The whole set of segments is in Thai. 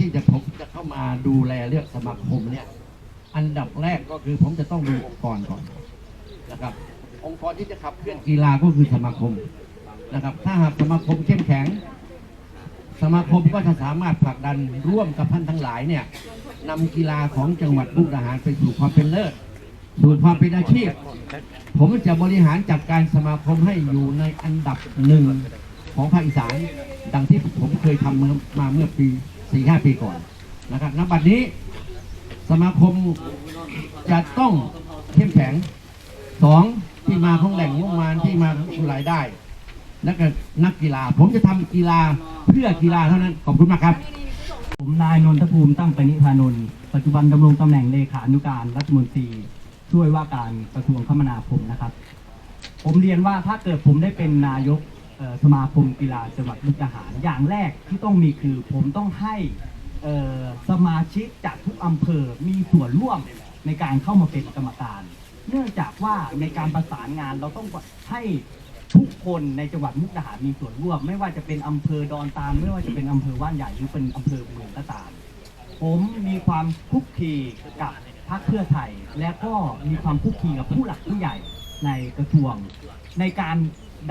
ที่จะผมจะเข้ามาดูแลเรื่องสมาคมเนี่ย อันดับแรกก็คือผมจะต้องดูองค์กรก่อนนะครับ องค์กรที่จะขับเคลื่อนกีฬาก็คือสมาคมนะครับ ถ้าหากสมาคมเข้มแข็ง สมาคมก็จะสามารถผลักดันร่วมกับท่านทั้งหลายเนี่ยนำกีฬาของจังหวัดมุกดาหารไปสู่ความเป็นเลิศสู่ความเป็นอาชีพ ผมจะบริหารจัดการสมาคมให้อยู่ในอันดับหนึ่งของภาคอีสาน ดังที่ผมเคยทำมาเมื่อปี สี่ห้าปีก่อนนะครับณบัดนี้สมาคมจะต้องเข้มแข็งสองที่มาของแหล่งงบประมาณที่มาของรายได้และก็นักกีฬา ผมจะทำกีฬาเพื่อกีฬาเท่านั้น ขอบคุณมากครับ ผมนายนนทภูมิตั้งปณิธานนท์ปัจจุบันดำรงตำแหน่งเลขานุการรัฐมนตรี ช่วยว่าการกระทรวงคมนาคมนะครับ ผมเรียนว่าถ้าเกิดผมได้เป็นนายก สมาคมกีฬาจังหวัดมุกดาหาร อย่างแรกที่ต้องมีคือผมต้องให้สมาชิกจากทุกอำเภอมีส่วนร่วมในการเข้ามาเป็นกรรมการ เนื่องจากว่าในการประสานงานเราต้องให้ทุกคนในจังหวัดมุกดาหารมีส่วนร่วม ไม่ว่าจะเป็นอำเภอดอนตาลไม่ว่าจะเป็นอำเภอว่านใหญ่หรือเป็นอำเภอเมืองก็ตาม ผมมีความคุกคีกับพรรคเพื่อไทย และก็มีความคุกคีกับผู้หลักผู้ใหญ่ในกระทรวง ในการ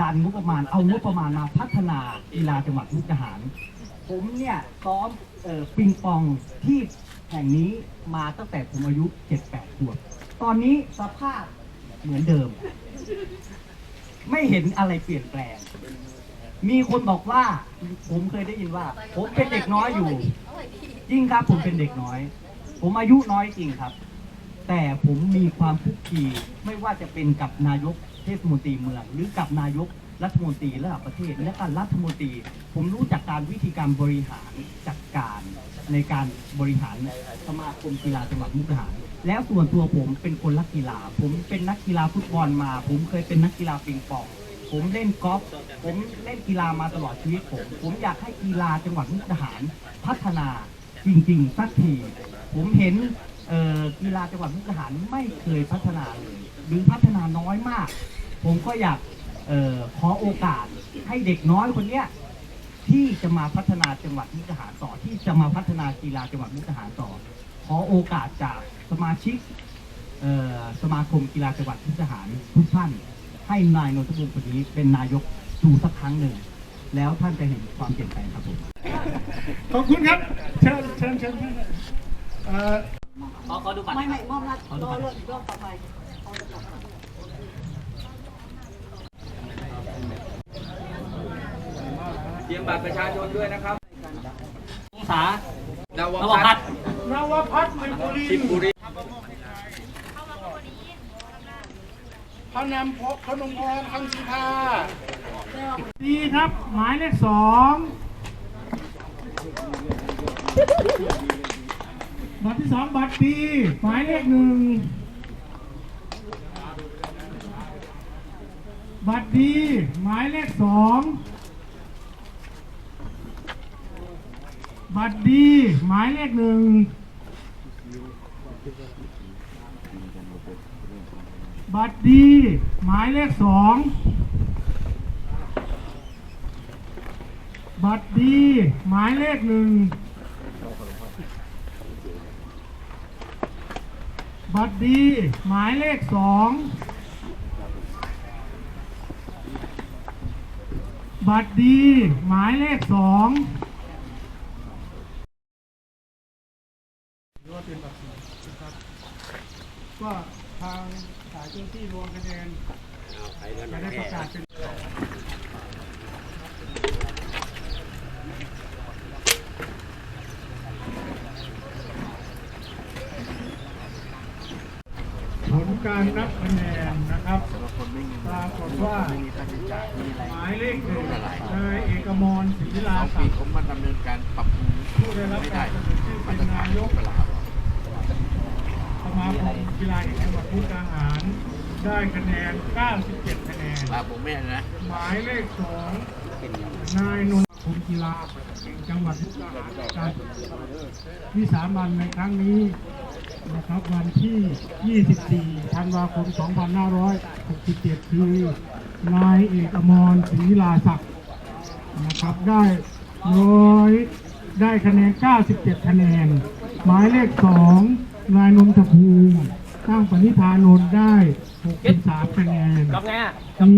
ดันงบประมาณเอางบประมาณมาพัฒนากีฬาจังหวัดมุกดาหาร ผมเนี่ยซ้อมเอ่อปิงปองที่แห่งนี้มาตั้งแต่ผมอายุ 7-8ขวบ ตอนนี้สภาพเหมือนเดิม ไม่เห็นอะไรเปลี่ยนแปลง มีคนบอกว่าผมเคยได้ยินว่า ผมเป็นเด็กน้อยอยู่ จริงครับผมเป็นเด็กน้อย ผมอายุน้อยจริงครับ แต่ผมมีความคุกคีไม่ว่าจะเป็นกับนายกเทศมนตรีเมือง หรือกับนายกรัฐมนตรีระดับประเทศ และการรัฐมนตรี ผมรู้จักการวิธีการบริหารจัดการในการบริหารสมาคมกีฬาจังหวัดมุกดาหารแล้วส่วนตัวผมเป็นคนรักกีฬา ผมเป็นนักกีฬาฟุตบอลมา ผมเคยเป็นนักกีฬาปิงปองผมเล่นกอล์ฟ ผมเล่นกีฬามาตลอดชีวิตผม ผมอยากให้กีฬาจังหวัดมุกดาหาร พัฒนาจริงๆสักที ผมเห็น กีฬาจังหวัดมุกดาหารไม่เคยพัฒนาเลยหรือพัฒนาน้อยมาก ผมก็อยากออขอโอกาสให้เด็กน้อยคนเนี้ยที่จะมาพัฒนาจังหวัดมุกดาหารต่อที่จะมาพัฒนากีฬาจังหวัดมุกดาหารต่อ ขอโอกาสจากสมาชิกสมาคมกีฬาจังหวัดมุกดาหารทุกท่าน ให้นายนนทบุญคนนี้เป็นนายกดูสักครั้งหนึ่ง แล้วท่านจะเห็นความเปลี่ยนแปลงครับผมขอบคุณครับ เชิญเชิญเชิญ ขอขอดูบัตรไม่ไม่มอบรัดขอรดูอบัตรเรื่องรอบต่อไปเตรียมบัตรประชาชนด้วยนะครับองศานวนวพัพัฒฒน์น์นวพัฒน์มิบุรีชิมบุรีพระนำพกพนมพรคังสีทาดีครับ หมายเลขสอง บัตรที่สองบัตรดีหมายเลขหนึ่งบัตรดีหมายเลขสองบัตรดีหมายเลขหนึ่งบัตรดีหมายเลขสองบัตรดีหมายเลขหนึ่ง บัตรดีหมายเลขสองบัตรดีหมายเลขสองก็ทางสายเจ้าที่รวมคะแนนจะได้ประกาศเป็น การนับคะแนนนะครับปรากฏว่าหมายเลขหนึ่งนายเอกมรศรีลาศักดิ์ผมมาดำเนินการปรับปรุงผู้ได้รับการเสนอชื่อเป็นนายกสมาคมกีฬาแห่งจังหวัดมุกดาหาร ได้คะแนน 97 คะแนน ลาผมแม่นะ หมายเลขสองนายนน มกีฬาแห่งจังหวัดมุกดาหารการวิสามันในครั้งนี้นะครับวันที่ 24 ธันวาคม 2567 คือนายเอกอมรศรีลาศักดิ์นะครับได้ร้อยได้คะแนน 97 คะแนน หมายเลข 2 นายนนทภูมิ ตั้งปณิธานนท์ได้ 63คะแนน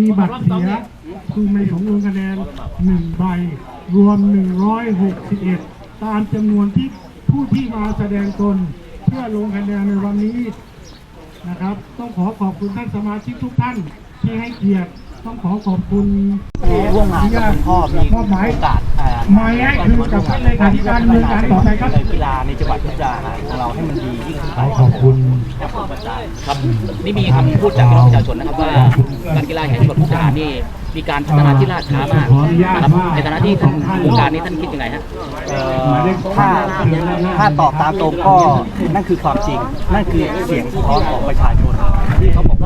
มีบัตรเสียคือไม่สมลงคะแนน 1 ใบ รวม 161 ตามจำนวนที่ผู้ที่มาแสดงตนเพื่อลงคะแนนในวันนี้นะครับ ต้องขอขอบคุณท่านสมาชิกทุกท่านที่ให้เกียรติ ต้องขอขอบคุณร่วมงานกับคุณพ่อมีมอบหมายโอกาสอ่าหมายให้คือกับท่านเลขาธิการดำเนินการต่อไปครับกีฬาในจังหวัดมุกดาหาของเราให้มันดียิ่งขึ้นไปขอบคุณครับผมอาจารครับนี่มีคำพูดจากพี่น้องประชาชนนะครับว่าการกีฬาแห่งจังหวัดมุกดาหานี่มีการพัฒนาที่ล่าช้ามากนะครับในฐานะที่ท่านวงการนี้ท่านคิดยังไงฮะถ้าถ้าตอบตามตรงก็นั่นคือความจริง นั่นคือเสียงสะท้อนของประชาชน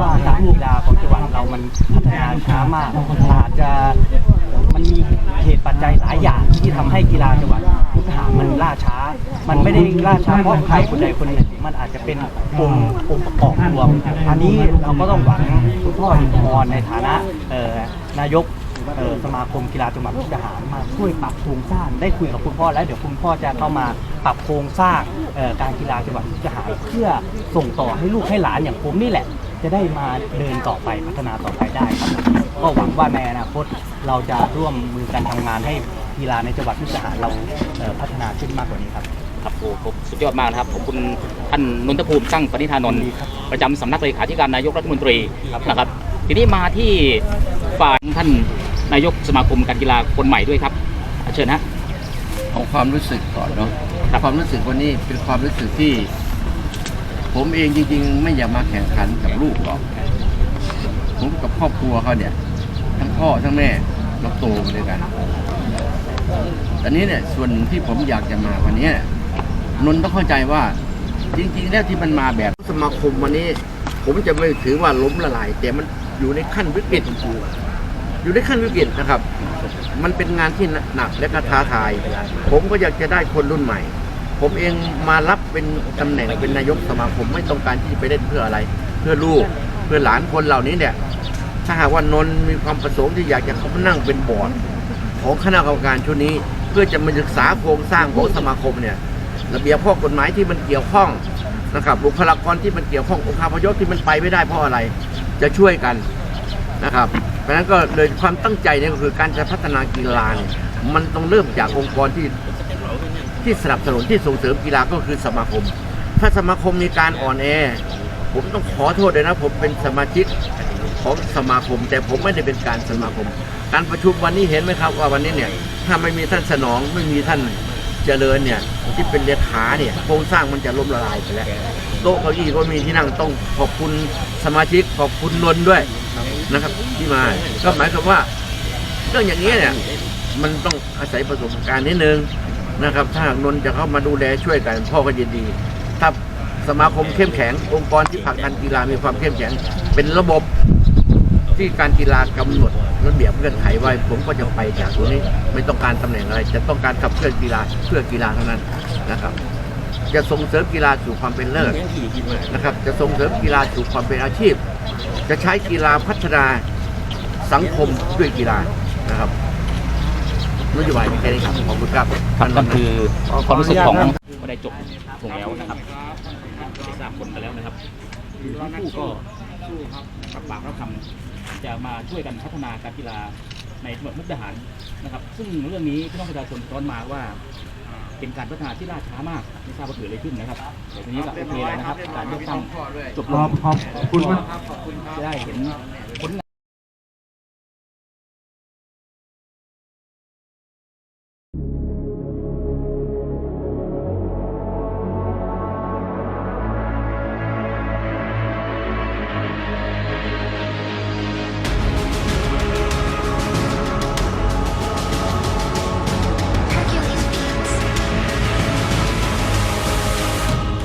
ว่าการกีฬาของจังหวัดเรามันพัฒนาช้ามากอาจจะมันมีเหตุปัจจัยหลายอย่างที่ทำให้กีฬาจังหวัดมุกดาหารมันล่าช้า มันไม่ได้ล่าช้าเพราะใครคนใดคนหนึ่งมันอาจจะเป็นองค์องค์ประกอบรวม อันนี้เราก็ต้องหวังคุณพ่ออินทรในฐานะเอ่อนายกเอ่อสมาคมกีฬาจังหวัดมุกดาหารมาช่วยปรับโครงสร้างได้คุยกับคุณพ่อแล้วเดี๋ยวคุณพ่อจะเข้ามาปรับโครงสร้างเอ่อการกีฬาจังหวัดมุกดาหารเพื่อส่งต่อให้ลูกให้หลานอย่างผมนี่แหละ จะได้มาเดินต่อไปพัฒนาต่อไปได้ครับก็หวังว่าในอนาคตเราจะร่วมมือกันทำงานให้กีฬาในจังหวัดมุกดาหารเราเอ่อพัฒนาขึ้นมากกว่านี้ครับครับโอ้โหสุดยอดมากนะครับขอบคุณท่านนนทภูมิตั้งปณิธานนท์ประจำสำนักเลขาธิการนายกรัฐมนตรีนะครับ ทีนี้มาที่ฝ่ายท่านนายกสมาคมการกีฬาคนใหม่ด้วยครับ เชิญฮะของความรู้สึกก่อนเนาะครับความรู้สึกวันนี้เป็นความรู้สึกที่ ผมเองจริง ๆ ไม่อยากมาแข่งขันกับลูกหรอก ผมกับครอบครัวเขาเนี่ย ทั้งพ่อทั้งแม่เราโตมาด้วยกันตอนนี้เนี่ยส่วนหนึ่งที่ผมอยากจะมาวันนี้นนท์ต้องเข้าใจว่า จริง ๆ แล้วที่มันมาแบบสมาคมวันนี้ ผมจะไม่ถือว่าล้มละลาย แต่มันอยู่ในขั้นวิกฤตอยู่ในขั้นวิกฤตนะครับ มันเป็นงานที่หนักและก็ท้าทาย ผมก็อยากจะได้คนรุ่นใหม่ ผมเองมารับเป็นตำแหน่งเป็นนายกสมาคมไม่ต้องการที่จะไปเล่นเพื่ออะไร เพื่อลูกเพื่อหลานคนเหล่านี้เนี่ย ถ้าหากว่านนท์มีความประสงค์ที่อยากจะเข้ามานั่งเป็นบอร์ดของคณะกรรมการชุดนี้ เพื่อจะมาศึกษาโครงสร้างของสมาคมเนี่ยระเบียบข้อกฎหมายที่มันเกี่ยวข้องนะครับบุคลากรที่มันเกี่ยวข้ององค์คาพยพที่มันไปไม่ได้เพราะอะไร จะช่วยกันนะครับ เพราะฉะนั้นก็เลยความตั้งใจเนี่ยก็คือการจะพัฒนากีฬาเนี่ยมันต้องเริ่มจากองค์กรที่ ที่สนับสนุนที่ส่งเสริมกีฬาก็คือสมาคม ถ้าสมาคมมีการอ่อนแอ ผมต้องขอโทษเลยนะ ผมเป็นสมาชิกของสมาคม แต่ผมไม่ได้เป็นการสมาคม การประชุมวันนี้เห็นไหมครับว่าวันนี้เนี่ยถ้าไม่มีท่านสนองไม่มีท่านเจริญเนี่ยที่เป็นเลขาเนี่ยโครงสร้างมันจะล้มละลายไปแล้วโต๊ะเก้าอี้ก็มีที่นั่งต้องขอบคุณสมาชิกขอบคุณนนด้วยนะครับ ที่มาก็หมายความว่าเรื่องอย่างนี้เนี่ยมันต้องอาศัยประสบการณ์นิดนึง นะครับ ถ้าหากนนท์จะเข้ามาดูแลช่วยกันพ่อก็ยินดี ถ้าสมาคมเข้มแข็ง องค์กรที่ผลักดันกีฬามีความเข้มแข็ง เป็นระบบที่การกีฬากำหนดระเบียบเงื่อนไขไว้ ผมก็จะไปจากตรงนี้ ไม่ต้องการตำแหน่งอะไร จะต้องการขับเคลื่อนกีฬาเพื่อกีฬาเท่านั้นนะครับ จะส่งเสริมกีฬาสู่ความเป็นเลิศนะครับ จะส่งเสริมกีฬาสู่ความเป็นอาชีพ จะใช้กีฬาพัฒนาสังคมด้วยกีฬานะครับ นโยบายมีแค่นี้ครับขอบคุณครับครับก็คือความรู้สึกของก็ได้จบลงแล้วนะครับได้ทราบผลไปแล้วนะครับคือทั้งคู่ก็รับปากรับคำจะมาช่วยกันพัฒนาการกีฬาในจังหวัดมุกดาหารนะครับ ซึ่งเรื่องนี้พี่น้องประชาชนร้อนมาว่าเป็นการพัฒนาที่ล่าช้ามากไม่ทราบว่าเกิดอะไรขึ้นนะครับแต่ทีนี้ก็โอเคแล้วนะครับ การเลือกตั้งจบลของบขอบคุณมากจะได้เห็น